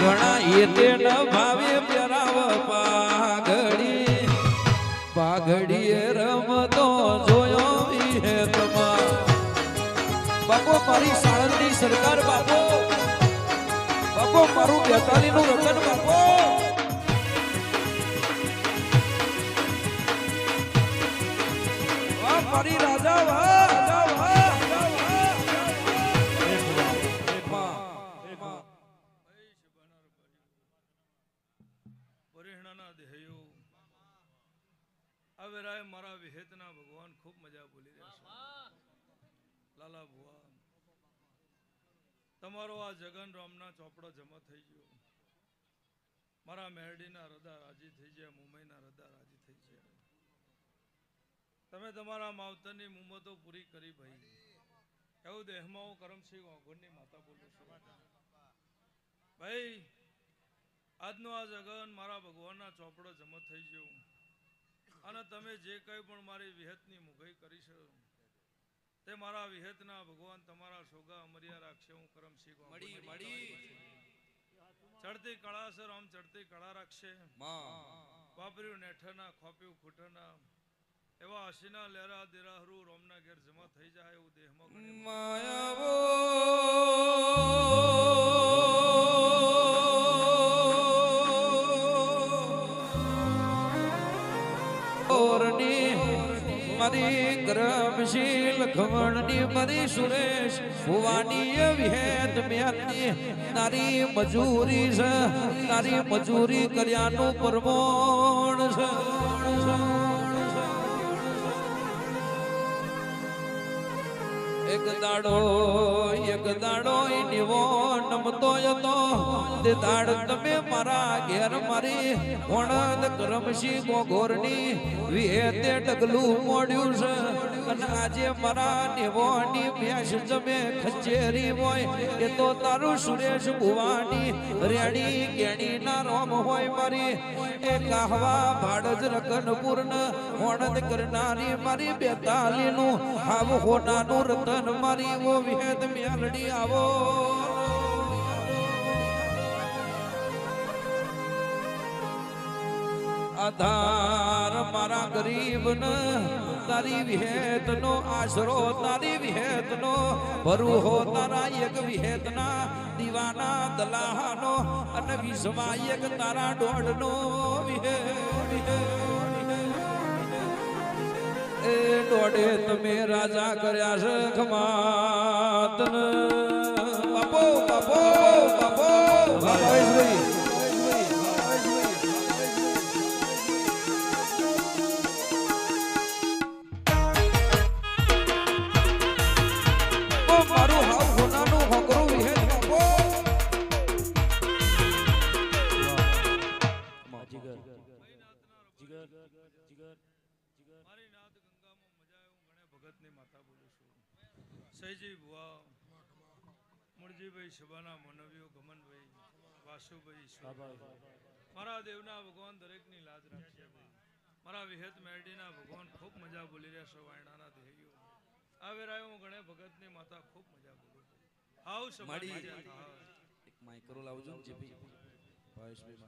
ઘણા એ ન ભાવે પહેરાવ પાઘડી. પાઘડીએ રમતો જોયો હે તમા બાપો, મારી સાળંગની સરકાર બાપો. બાપો, મારું બેતાલી નું રતન બાપો મારી રાજા, વાહ. પરિણાના દેહયો વેરાએ મારા વિહેતના ભગવાન ખૂબ મજા બોલી રહ્યા લાલા ભુવા, તમારો આ જગન રામના ચોપડા જમા થઈ ગયો. મારા મેરડીના હૃદય રાજી થઈ ગયા, મુંબઈના હૃદય રાજી થઈ ગયા. તમે તમારા માવતરની મુમતો પૂરી કરી ભાઈ. એવું દેહમાં હું કરમસિંહ વાઘોરની માતા બોલું છું. ભાઈ આજનો આ જગન મારા ભગવાનના ચોપડો જમા થઈ ગયો. અને તમે જે કંઈ પણ મારી વિહતની મુઘઈ કરી છે તે મારા વિહતના ભગવાન તમારા સોગા અમર્યા રાખશે હું કરમ મળી ચડતી કળા સર આમ ચડતી કળા રાખશે. વાપર્યું નેઠના ખોપ્યું ખૂટના એવા હસીના લેરા દેરાહરુ રોમના ઘેર જમા થઈ જાય એવું દેહમાં ઘણી ઓરની મારી ગ્રમશીલ ખવણની મારી સુરેશ ભુવાની વિહેત મેની તારી મજૂરી છે, તારી મજૂરી કર્યાનું પરમોણ છે. એક દાડો એક દાડો નિવો નમતો હતો. તે દાડ તમે મારા ઘેર મારી વણદ કરમશી ગોગોરની વિહેતે ડગલું મોડ્યું છે. અને આજે મારા નિવોની ભેંસ જમે ખચેરી હોય, એ તો તારું સુરેશ ભુવાની રેડી કેણી ના રોમ હોય મારી. એ કાહવા ભાડજ રકનપુર હોણદ કરનારી મારી બેતાલી નું હાવ હોનાનું રતન મારી. વો વિહેદ મેલડી આવો. આધાર મારા ગરીબ ન તારી વિહેત નો આશરો, તારી વિહેત નો ભરું હો તારા એક વિહેત ના દીવાના દલાહાનો અને વિશ્વા એક તારા દોઢ નો એ દોડે તમે રાજા કર્યા છે ખમાત બાપો બાપો બાપો ભાવેશભાઈ મારી નાત ગંગામાં મજા એવું ગણે ભગતની માતા બોલું છું. સૈજી ભુવા મુરજીભાઈ શબાના મનવીઓ ગમનભાઈ વાસુભાઈ મારા દેવના ભગવાન દરેકની લાજ રાખશે મારા વિહેત મેરડીના ભગવાન ખૂબ મજા બોલી રહ્યા છો વાયણાના ધ્યેયો આ વેરાય હું ગણે ભગતની માતા ખૂબ મજા બોલું હાવ સમાડી એક માઇક્રો લાવજો જે ભાઈ ભાવેશભાઈ.